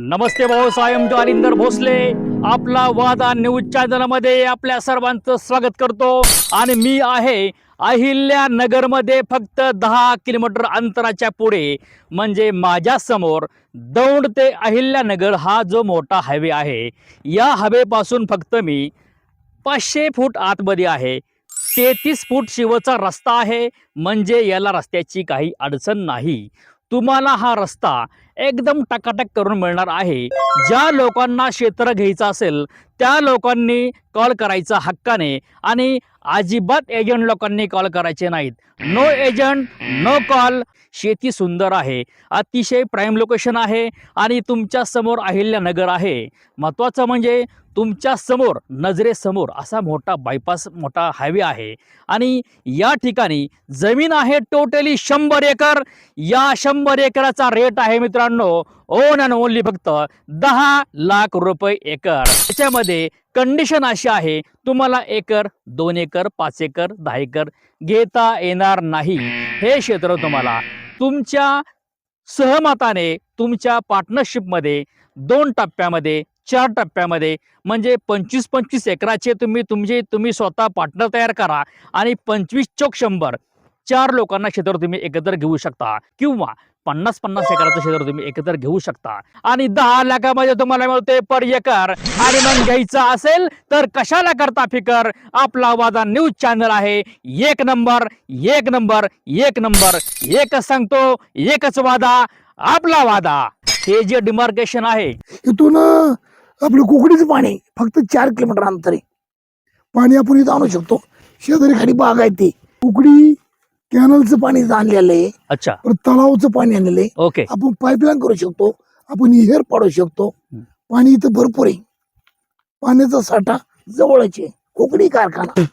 नमस्ते भाऊ सायम जालिंदर भोसले. आपला वादा न्यूज चॅनलमध्ये आपल्या सर्वांचं स्वागत करतो. आणि मी आहे अहिल्या नगरमध्ये फक्त दहा किलोमीटर अंतराच्या पुढे. म्हणजे माझ्यासमोर दौंड ते अहिल्यानगर हा जो मोठा हायवे आहे. या हवेपासून फक्त मी पाचशे फूट आतमध्ये आहे. तेहतीस फूट शिवचा रस्ता आहे. म्हणजे याला रस्त्याची काही अडचण नाही. तुम्हाला हा रस्ता एकदम टकाटक करून मिळणार आहे. ज्या लोकांना क्षेत्र घ्यायचं असेल त्या लोकांनी कॉल करायचा हक्काने आणि अजिबात एजंट लोकांनी कॉल करायचे नाहीत. नो एजंट नो कॉल शेती सुंदर आहे. अतिशय प्राईम लोकेशन आहे आणि तुमच्यासमोर अहिल्यानगर आहे. महत्त्वाचं म्हणजे तुमच्यासमोर नजरेसमोर असा मोठा बायपास मोठा हायवे आहे. आणि या ठिकाणी जमीन आहे टोटली शंभर एकर. या शंभर एकराचा रेट आहे मित्रांनो ओन अँड ओनली फक्त दहा लाख रुपये एकर. त्याच्यामध्ये कंडिशन अशी आहे तुम्हाला एकर दोन एकर पाच एकर दहा एकर घेता येणार नाही. हे क्षेत्र तुम्हाला तुमच्या सहमताने तुमच्या पार्टनरशिपमध्ये दोन टप्प्यामध्ये चार टप्प्यामध्ये. म्हणजे पंचवीस पंचवीस एकराचे तुम्ही तुमचे तुम्ही स्वतः पार्टनर तयार करा आणि पंचवीस चौक शंभर. चार लोकांना क्षेत्र तुम्ही एकत्र घेऊ शकता. किंवा पन्नास पन्नास एकराचं क्षेत्र तुम्ही एकत्र घेऊ शकता. आणि दहा लाखामध्ये तुम्हाला मिळते पर एकर. आणि मग घ्यायचं असेल तर कशाला करता फिकर? आपला वादा न्यूज चॅनल आहे. एक नंबर एक नंबर एक नंबर. एकच सांगतो एकच वादा आपला वादा. हे जे डिमार्केशन आहे. इथून आपलं कुकडीचं पाणी फक्त चार किलोमीटर अंतर आहे. पाणी आपण इथं आणू शकतो. शेजारी खाली बाग आहे ते. कुकडी कॅनलचं पाणी आणलेलं आहे. अच्छा. परत तलावाचं पाणी आणलेलं आहे. ओके. आपण पाईपलाईन करू शकतो. आपण इहेर पाडू शकतो. पाणी इथं भरपूर आहे. पाण्याचा साठा जवळच आहे. कुकडी कारखाना.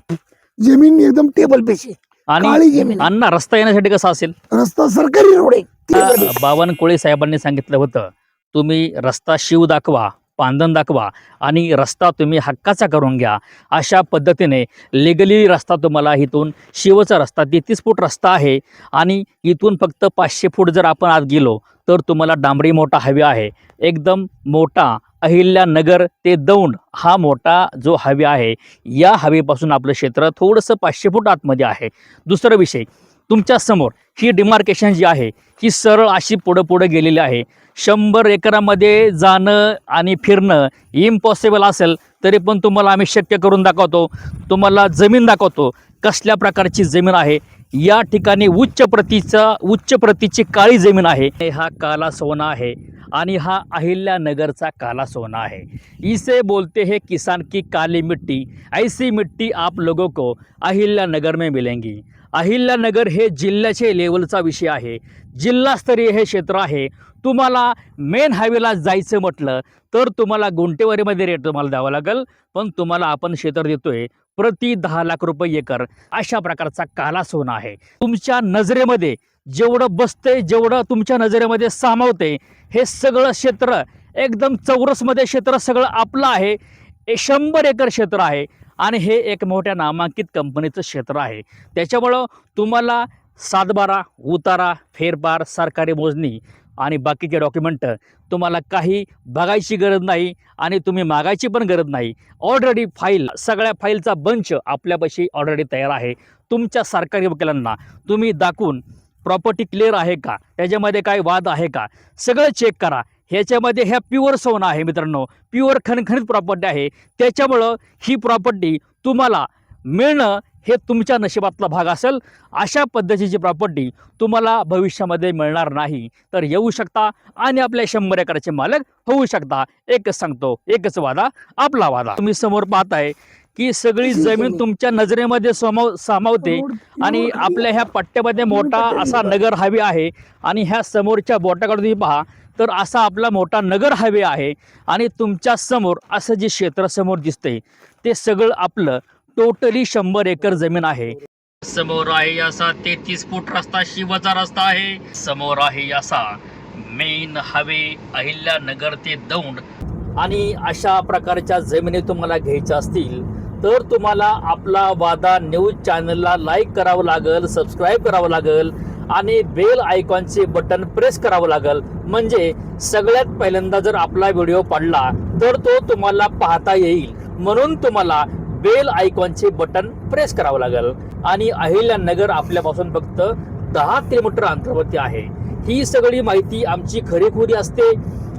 जमीन एकदम टेबल पेशी आणि जमीन. अण्णा रस्ता येण्यासाठी कसा असेल? रस्ता सरकारी रोड आहे. बावनकुळे साहेबांनी सांगितलं होतं तुम्ही रस्ता शिव दाखवा. पांदन दाखवा आणि रस्ता तुम्ही हक्काचा करून घ्या. अशा पद्धतीने लिगली रस्ता तुम्हाला इथून शिवचा रस्ता तेहतीस फूट रस्ता आहे आणि इथून फक्त पाचशे फूट जर आपण आत गेलो तर तुम्हाला डांबरी मोठा हवी आहे. एकदम मोठा अहिल्यानगर ते दौंड हा मोठा जो हवे आहे या हवेपासून आपलं क्षेत्र थोडंसं पाचशे फूट आतमध्ये आहे. दुसरा विषय तुमच्यासमोर ही डिमार्केशन जी आहे ही सरळ अशी पुढं पुढं गेलेली आहे. शंभर एकरामध्ये जाणं आणि फिरणं इम्पॉसिबल असेल तरी पण तुम्हाला आम्ही शक्य करून दाखवतो. तुम्हाला जमीन दाखवतो कसल्या प्रकारची जमीन आहे. या ठिकाणी उच्च प्रतीचा उच्च प्रतीची काळी जमीन आहे. हा काला सोना आहे. आणि हा अहिल्यानगरचा काला सोना है इसे बोलते हैं किसान की काली मिट्टी ऐसी मिट्टी आप लोगों को अहिल्यानगर में मिलेंगी. अहिल्यानगर हे जिल्ह्याचे लेवलचा विषय आहे. जिल्हास्तरीय हे क्षेत्र आहे. तुम्हाला मेन हायवेला जायचं म्हटलं तर तुम्हाला गुंटेवारीमध्ये रेट तुम्हाला द्यावा लागेल पण तुम्हाला आपण क्षेत्र देतोय प्रति दहा लाख रुपये एकर. अशा प्रकारचा काला सोना आहे. तुमच्या नजरेमध्ये जेवढं बसतंय जेवढं तुमच्या नजरेमध्ये सामावते हे सगळं क्षेत्र एकदम चौरसमध्ये क्षेत्र सगळं आपलं आहे. हे शंभर एकर क्षेत्र आहे आणि हे एक मोठ्या नामांकित कंपनीचं क्षेत्र आहे. त्याच्यामुळं तुम्हाला सातबारा उतारा फेरफार सरकारी मोजणी आणि बाकीचे डॉक्युमेंट तुम्हाला काही बघायची गरज नाही आणि तुम्ही मागायची पण गरज नाही. ऑलरेडी फाईल सगळ्या फाईलचा बंच आपल्यापाशी ऑलरेडी तयार आहे. तुमच्या सरकारी वकिलांना तुम्ही दाखवून प्रॉपर्टी क्लिअर आहे का? त्याच्यामध्ये काय वाद आहे का? सगळं चेक करा. ह्याच्यामध्ये ह्या प्युअर सोनं आहे मित्रांनो. प्युअर खणखणीत प्रॉपर्टी आहे. त्याच्यामुळं ही प्रॉपर्टी तुम्हाला मिळणं हे तुमच्या नशिबातला भाग असेल. अशा पद्धतीची प्रॉपर्टी तुम्हाला भविष्यामध्ये मिळणार नाही. तर येऊ शकता आणि आपल्या शंभर एकराचे मालक होऊ शकता. एकच सांगतो एकच वादा आपला वादा. तुम्ही समोर पाहताय की सगळी जमीन तुमच्या नजरेमध्ये समाव सामावते आणि आपल्या ह्या पट्ट्यामध्ये मोठा असा नगर हायवे आहे आणि ह्या समोरच्या बोटाकडे तुम्ही पहा तर असा आपला मोठा नगर हायवे आहे आणि तुमच्यासमोर असं जे क्षेत्र समोर दिसतंय ते सगळं आपलं टोटली शंभर एकर जमीन आहे. समोर आहे असा तेहतीस फूट रस्ता शिवाचा रस्ता आहे. समोर आहे असा मेन हायवे अहिल्यानगर ते दौंड. आणि अशा प्रकारच्या जमिनी तुम्हाला घ्यायच्या असतील तर तुम्हाला आपला वादा न्यूज चॅनलला लाईक करावं लागेल सबस्क्राईब करावं लागेल आणि बेल आयकॉनचे बटन प्रेस करावं लागेल. म्हणजे सगळ्यात पहिल्यांदा जर आपला व्हिडिओ पडला तर तो तुम्हाला पाहता येईल. म्हणून तुम्हाला बेल आयकॉनचे बटन प्रेस करावं लागेल. आणि अहिल्यानगर आपल्यापासून फक्त दहा किलोमीटर अंतरावरती आहे. ही सगळी माहिती आमची खरीखुरी असते.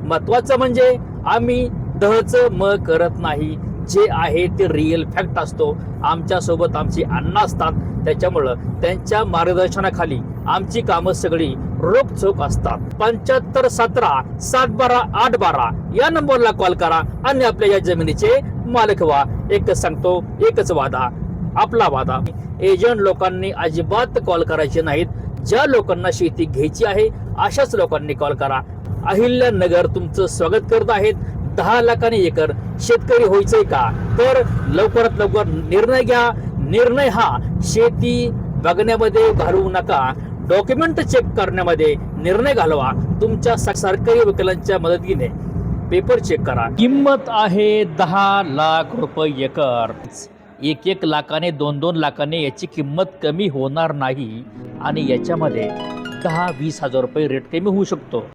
महत्वाचं म्हणजे आम्ही दहचं म करत नाही. जे आहे ते रिअल फॅक्ट असतो. आमच्यासोबत आमची अण्णा असतात. त्याच्यामुळं त्यांच्या मार्गदर्शनाखाली आमची कामं सगळी रोखचोक असतात. पंच्याहत्तर सतरा सात बारा आठ बारा या नंबरला कॉल करा आणि आपल्या या जमिनीचे मालक व्हा. एकच सांगतो एकच वादा आपला वादा. एजंट लोकांनी अजिबात कॉल करायचे नाहीत. ज्या लोकांना शेती घ्यायची आहे अशाच लोकांनी कॉल करा. अहिल्यानगर तुमचं स्वागत करत आहेत. दहा लाखाने एकर शेतकरी व्हायचंय का? तर लवकरात लवकर निर्णय घ्या. निर्णय हा शेती बघण्यामध्ये घालवू नका. डॉक्युमेंट चेक करण्यामध्ये निर्णय घालवा. तुमच्या सरकारी वकिलांच्या मदतीने पेपर चेक करा. किंमत आहे दहा लाख रुपये एकर. एक एक लाखाने दोन दोन लाखाने याची किंमत कमी होणार नाही आणि याच्यामध्ये दहा वीस हजार रुपये रेट कमी होऊ शकतो.